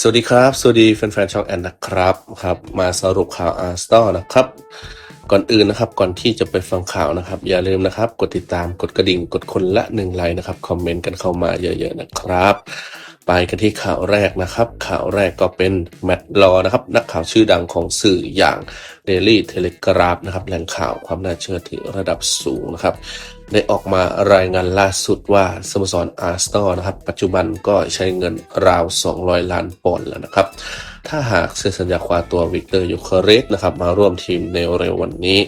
สวัสดีครับ สวัสดีแฟนๆช่องแอนนะครับครับ มาสรุปข่าวอาร์สตอนะครับ ก่อนอื่นนะครับ ก่อนที่จะไปฟังข่าวนะครับ อย่าลืมนะครับ กดติดตามกดกระดิ่ง กดคนละหนึ่งไลค์นะครับ คอมเมนต์กันเข้ามาเยอะๆนะครับ ไปกันที่ข่าวแรกนะครับ ข่าวแรกก็เป็นแมตต์ลอนะครับ นักข่าวชื่อดังของสื่ออย่าง Daily Telegraph นะครับแหล่งข่าวความน่าเชื่อถือระดับสูงนะครับ ได้ออกมารายงานล่าสุดว่าสโมสรอาร์สตอนะครับ ปัจจุบันก็ใช้เงินราว 200 ล้านปอนด์แล้วนะครับ ถ้าหากเซ็นสัญญาคว้าตัววิกเตอร์ยูเคเรสนะครับ มาร่วมทีมในเร็ววันนี้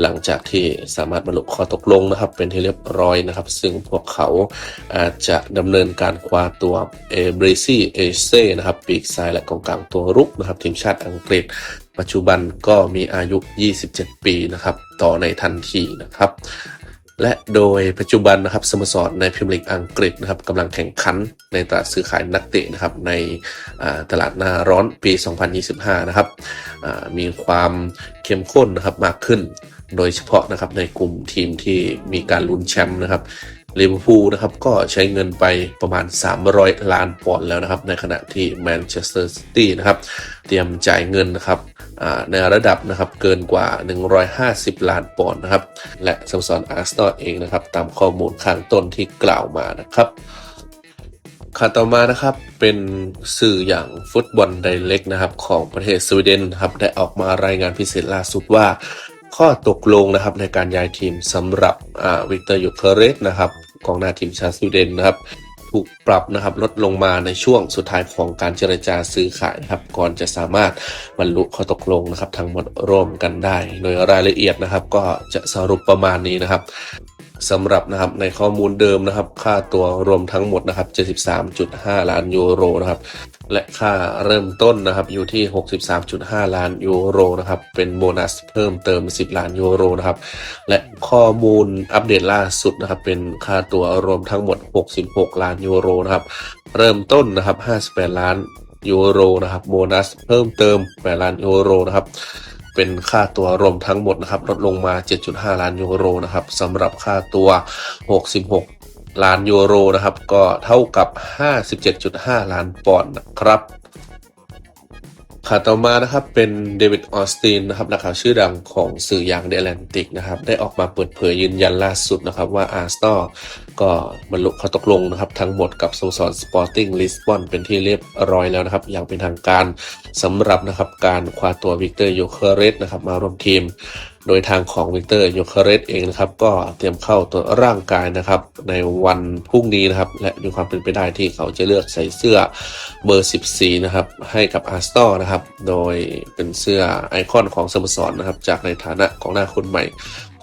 หลังจากที่สามารถบรรลุข้อตกลงนะครับ เป็นที่เรียบร้อยนะครับ ซึ่งพวกเขาอาจจะดำเนินการคว้าตัวเอเบรซี่เอเซ่นะครับปีกซ้ายและกองกลางตัวรุกนะครับทีมชาติอังกฤษปัจจุบันก็มีอายุ 27 ปีนะครับ ต่อในทันทีนะครับ และโดยปัจจุบันนะครับสโมสรในพรีเมียร์ลีกอังกฤษนะครับกำลังแข่งขันในตลาดซื้อขายนักเตะนะครับในตลาดหน้าร้อนปี 2025 นะครับมีความเข้มข้นนะครับมากขึ้น โดยเฉพาะนะครับในกลุ่มทีมที่มีการลุ้นแชมป์นะครับลิเวอร์พูลนะครับก็ใช้เงินไปประมาณ 300 ล้านปอนด์แล้วนะครับ ในขณะที่แมนเชสเตอร์ซิตี้นะครับ เตรียมจ่ายเงินนะครับ ในระดับนะครับเกินกว่า 150 ล้านปอนด์นะครับ และสโมสรอาร์เซนอลเองนะครับ ตามข้อมูลข้างต้นที่กล่าวมานะครับข่าวต่อมานะครับเป็นสื่ออย่างฟุตบอลไดเล็กนะครับ ของประเทศสวีเดนครับได้ออกมารายงานพิเศษล่าสุดว่า ข้อตกลงนะครับในการย้ายทีมสำหรับวิกเตอร์ยูเคเรสนะครับกองหน้าทีมชาติสวีเดนนะครับ ถูกปรับนะครับลดลงมาในช่วงสุดท้ายของการเจรจาซื้อขายครับก่อนจะสามารถบรรลุข้อตกลงนะครับทั้งหมดร่วมกันได้ โดยรายละเอียดนะครับ ก็จะสรุปประมาณนี้นะครับ สำหรับนะครับในข้อมูลเดิมนะครับ ค่าตัวรวมทั้งหมดนะครับ 73.5 ล้านยูโรนะครับ และค่าเริ่มต้นนะครับอยู่ที่ 63.5 ล้านยูโรนะครับ เป็นโบนัสเพิ่มเติม 10 ล้านยูโรนะครับ และข้อมูลอัปเดตล่าสุดนะครับ เป็นค่าตัวรวมทั้งหมด 66 ล้านยูโรนะครับ เริ่มต้นนะครับ 58 ล้านยูโรนะครับ โบนัสเพิ่มเติม 8 ล้านยูโรนะครับ เป็นค่าตัวรวมทั้งหมดนะครับลดลงมา 7.5 ล้านยูโรนะครับสำหรับค่าตัว 66 ล้านยูโรนะครับ ก็เท่ากับ 57.5 ล้านปอนด์นะครับ ข่าวต่อมานะครับเป็นเดวิดออสตินนะครับนักข่าวชื่อดังของสื่ออย่างเดลันติกนะครับได้ออกมาเปิดเผยยืนยันล่าสุดนะครับว่าอาร์สตอก็บรรลุข้อตกลงนะครับทั้งหมดกับสโมสรสปอร์ติ้งลิสบอนเป็นที่เรียบร้อยแล้วนะครับ อย่างเป็นทางการสำหรับนะครับการคว้าตัววิกเตอร์โยเคเรสนะครับมาร่วมทีม โดยทางของวิกเตอร์ยเคเรสเองนะครับ ก็เตรียมเข้าตัวร่างกายนะครับ ในวันพรุ่งนี้นะครับ และมีความเป็นไปได้ที่เขาจะเลือกใส่เสื้อเบอร์ 14 นะครับ ให้กับอาร์สตอนะครับ โดยเป็นเสื้อไอคอนของสโมสรนะครับ จากในฐานะของหน้าคนใหม่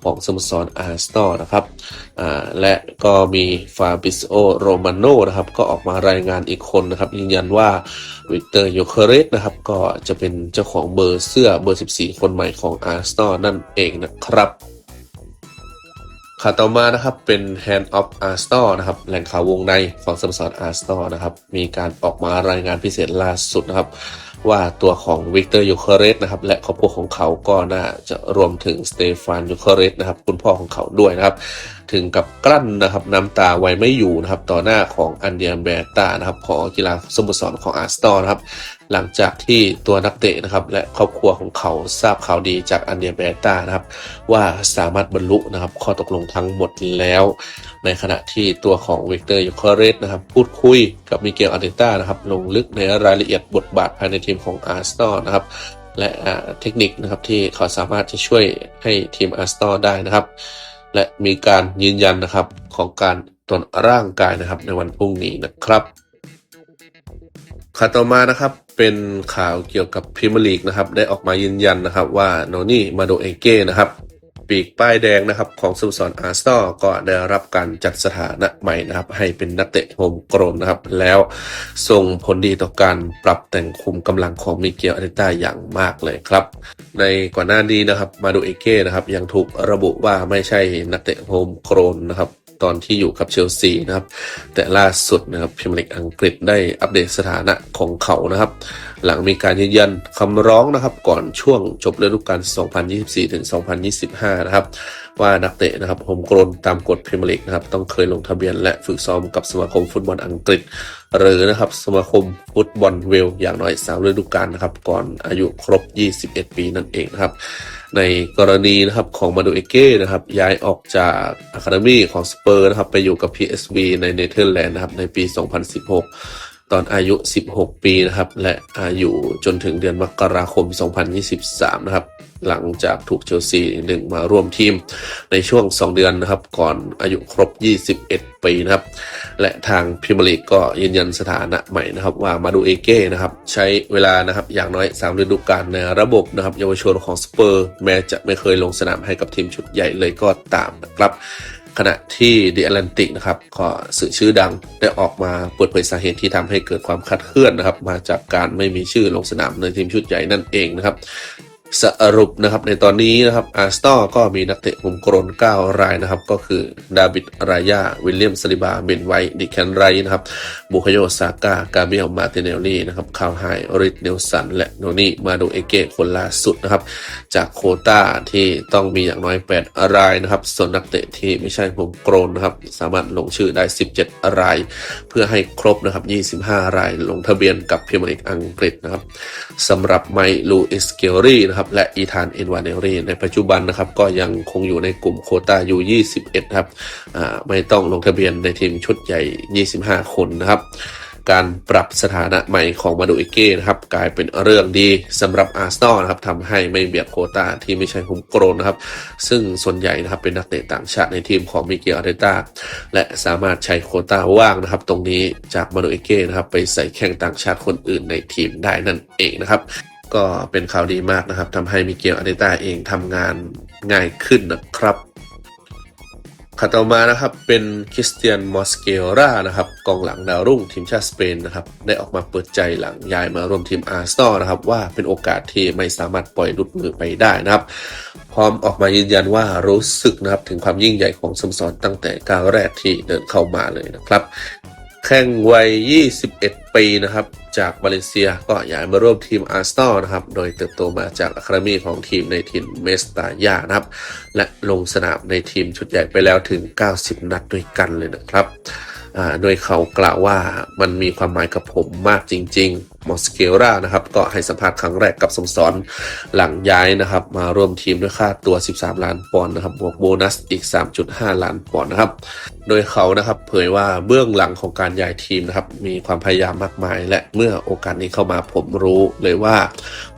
ของสโมสรอาร์สตอนะครับและก็มีฟาบิโอโรมาโนนะครับก็ออกมารายงานอีกคนนะครับยืนยันว่าวิกเตอร์โยเคเรสนะครับก็จะเป็นเจ้าของเบอร์เสื้อเบอร์ 14 คนใหม่ของอาร์สตอนั่นเองนะครับข่าวต่อมานะครับเป็น Hand of a r s t o r นะครับแหล่งข่าววงในของสโมสร a r s t o r นะครับมีการออกมารายงานพิเศษล่าสุดนะครับ ว่าตัวของวิกเตอร์ยูเคเรสนะครับและครอบครัวของเขาก็น่าจะรวมถึงสเตฟานยูเคเรสนะครับคุณพ่อของเขาด้วยนะครับ ถึงกับกลั้นนะครับน้ำตาไว้ไม่อยู่นะครับต่อหน้าของอันเดียเบตานะครับของกีฬาสโมสรของอาร์สตอนะครับหลังจากที่ตัวนักเตะนะครับและครอบครัวของเขาทราบข่าวดีจากอันเดียเบตานะครับว่าสามารถบรรลุนะครับข้อตกลงทั้งหมดแล้ว ในขณะที่ตัวของวิกเตอร์ยูเคเรสนะครับพูดคุยกับมิเกลอาร์เตต้านะครับลงลึกในรายละเอียดบทบาทภายในทีมของอาร์สตอนะครับและเทคนิคนะครับที่เขาสามารถจะช่วยให้ทีมอาร์สตอได้นะครับ และมีการยืนยันนะครับของการตรวจร่างกายนะครับในวันพรุ่งนี้นะครับข่าวต่อมานะครับเป็นข่าวเกี่ยวกับพรีเมียร์ลีกนะครับได้ออกมายืนยันนะครับว่าโนนี่มาโดเอเก้นะครับ ปีกป้ายแดงนะครับของสโมสรอาร์เซนอลก็ได้รับการจัดสถานะใหม่นะครับ ให้เป็นนักเตะโฮมโกรนนะครับ แล้วส่งผลดีต่อการปรับแต่งคุมกำลังของมิเกลอาร์เตต้าอย่างมากเลยครับ ในก่อนหน้านี้นะครับมาดูเอเก้นะครับยังถูกระบุว่าไม่ใช่นักเตะโฮมโกรนนะครับ ตอนที่อยู่กับเชลซีนะครับ แต่ล่าสุดนะครับพรีเมียร์ลีกอังกฤษได้อัปเดตสถานะของเขานะครับ หลังมีการยืนยันคำร้องนะครับก่อนช่วงจบฤดูกาล 2024ถึง2025 นะครับ ว่านักเตะนะครับโฮมโกรนตามกฎพรีเมียร์ลีกนะครับ ต้องเคยลงทะเบียนและฝึกซ้อมกับสมาคมฟุตบอลอังกฤษ หรือนะครับสมาคมฟุตบอลเวลส์อย่างน้อย3ฤดูกาลนะครับ ก่อนอายุครบ 21 ปีนั่นเองนะครับ ในกรณีนะครับของมาดูเอเก้นะครับย้ายออกจากอะคาเดมีของสเปอร์นะครับไปอยู่กับ PSV ในเนเธอร์แลนด์นะครับในปี 2016 ตอนอายุ 16 ปีนะครับ และอายุจนถึงเดือนมกราคม 2023 นะครับ หลังจากถูกเชลซีดึงมาร่วมทีมในช่วง 2 เดือนนะครับ ก่อนอายุครบ 21 ปีนะครับ และทางพรีเมียร์ลีกก็ยืนยันสถานะใหม่นะครับว่ามาดูเอเก้นะครับ ใช้เวลานะครับอย่างน้อย 3 ฤดูกาลในระบบนะครับเยาวชนของสเปอร์ แม้จะไม่เคยลงสนามให้กับทีมชุดใหญ่เลยก็ตามนะครับ ขณะที่เด e แ t แลนติกนะครับก็สื่อชื่อดังได้ออกมาเปิดเผยสาเหตุที่ทำให้เกิดความคัดเคลื่อนนะครับ มาจากการไม่มีชื่อลงสนามในทีมชุดใหญ่นั่นเองนะครับ สรุปนะครับในตอนนี้นะครับอาร์สตอก็มีนักเตะมุมกรน9 รายนะครับ ก็คือดาบิดรายาวิลเลียมสลิบาเบนไวท์ดิแคนไรนะครับบุคโยซาก้ากาเบียลมาติเนลลี่นะครับคาวไฮริทเนลสัน และโนนี่มาโดเอเกะคนล่าสุดนะครับ จากโคต้าที่ต้องมีอย่างน้อย 8 รายนะครับ ส่วนนักเตะที่ไม่ใช่มุมกรนนะครับสามารถลงชื่อได้ 17 ราย เพื่อให้ครบนะครับ 25 รายลงทะเบียนกับพรีเมียร์ลีกอังกฤษนะครับสำหรับไมลูอิสเกลรี่นะครับและอีธานเอ็นวานเนลรีในปัจจุบันนะครับก็ยังคงอยู่ในกลุ่มโคต้าอยู่21ครับไม่ต้องลงทะเบียนในทีมชุดใหญ่ 25 คนนะครับการปรับสถานะใหม่ของมาดูเอเก้นะครับกลายเป็นเรื่องดีสำหรับอาร์เซนอลนะครับทำให้ไม่เบียดโคต้าที่ไม่ใช่ฮุมโกรนนะครับ ซึ่งส่วนใหญ่นะครับเป็นนักเตะต่างชาติในทีมของมิเกลอาร์เตต้าและสามารถใช้โคต้าว่างนะครับ ตรงนี้จากมาดูเอเก้นะครับไปใส่แข่งต่างชาติคนอื่นในทีมได้นั่นเองนะครับ ก็เป็นข่าวดีมากนะครับทำให้มิเกลอาร์เตต้าเองทำงานง่ายขึ้นนะครับข่าวต่อมานะครับเป็นคริสเตียนมอสเกลรานะครับกองหลังดาวรุ่งทีมชาติสเปนนะครับได้ออกมาเปิดใจหลังย้ายมาร่วมทีมอาร์ซนอลนะครับว่าเป็นโอกาสที่ไม่สามารถปล่อยหลุดมือไปได้นะครับพร้อมออกมายืนยันว่ารู้สึกนะครับถึงความยิ่งใหญ่ของสมสรตั้งแต่ก้าวแรกที่เดินเข้ามาเลยนะครับ แข่งวัย 21 ปีนะครับ จากมาเลเซียก็ย้ายมาร่วมทีมอาร์สตอลนะครับ โดยเติบโตมาจากอะคาเดมีของทีมในทีมเมสตายานะครับ และลงสนามในทีมชุดใหญ่ไปแล้วถึง 90 นัดด้วยกันเลยนะครับโดยเขากล่าวว่ามันมีความหมายกับผมมากจริง ๆ มอสเกลรานะครับ ก็ให้สัมภาษณ์ครั้งแรกกับสโมสรหลังย้ายนะครับ มาร่วมทีมด้วยค่าตัว 13 ล้านปอนด์นะครับบวกโบนัสอีก 3.5 ล้านปอนด์นะครับ โดยเขานะครับเผยว่าเบื้องหลังของการย้ายทีมนะครับ มีความพยายามมากมาย และเมื่อโอกาสนี้เข้ามาผมรู้เลยว่า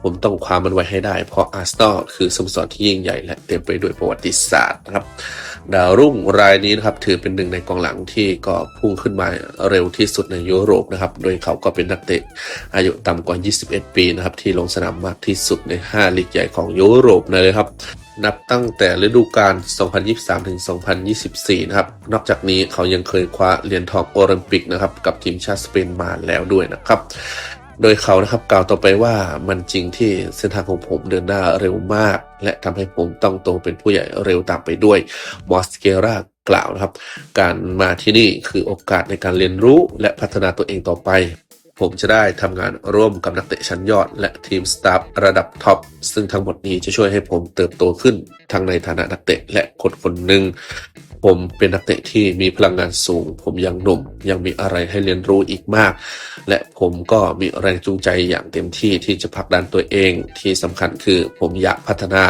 ผมต้องคว้ามันไว้ให้ได้ เพราะอาร์เซนอลคือสโมสรที่ยิ่งใหญ่และเต็มไปด้วยประวัติศาสตร์นะครับดาวรุ่งรายนี้นะครับถือเป็นหนึ่งในกองหลังที่ก็พุ่งขึ้นมาเร็วที่สุดในยุโรปนะครับ โดยเขาก็เป็นนักเตะอายุต่ำกว่า 21 ปีนะครับที่ลงสนามมากที่สุดใน 5 ลีกใหญ่ของยุโรปเลยครับ นับตั้งแต่ฤดูกาล 2023 ถึง 2024 นะครับ นอกจากนี้เขายังเคยคว้าเหรียญทองโอลิมปิกนะครับกับทีมชาติสเปนมาแล้วด้วยนะครับโดยเขานะครับกล่าวต่อไปว่ามันจริงที่เส้นทางของผมเดินหน้าเร็วมาก และทำให้ผมต้องโตเป็นผู้ใหญ่เร็วตามไปด้วยมอสเกรากล่าวนะครับ การมาที่นี่คือโอกาสในการเรียนรู้และพัฒนาตัวเองต่อไป ผมจะได้ทำงานร่วมกับนักเตะชั้นยอด และทีมสตาฟระดับท็อป ซึ่งทั้งหมดนี้จะช่วยให้ผมเติบโตขึ้น ทั้งในฐานะนักเตะและคนคนหนึ่งผมเป็นนักเตะที่มีพลังงานสูง ผมยังหนุ่ม ยังมีอะไรให้เรียนรู้อีกมาก และผมก็มีแรงจูงใจอย่างเต็มที่ที่จะผลักดันตัวเองที่สำคัญคือผมอยากพัฒนา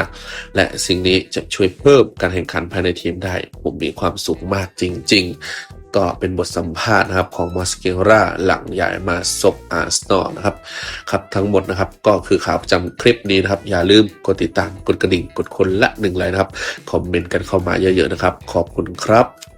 และสิ่งนี้จะช่วยเพิ่มการแข่งขันภายในทีมได้ ผมมีความสุขมากจริง ๆ ก็เป็นบทสัมภาษณ์นะครับของมอสเกราหลังย้ายมาซบอาร์สนอลนะครับครับทั้งหมดนะครับก็คือข่าวประจำคลิปนี้นะครับ อย่าลืมกดติดตามกดกระดิ่งกดคนละหนึ่งไลน์นะครับ คอมเมนต์กันเข้ามาเยอะๆนะครับ ขอบคุณครับ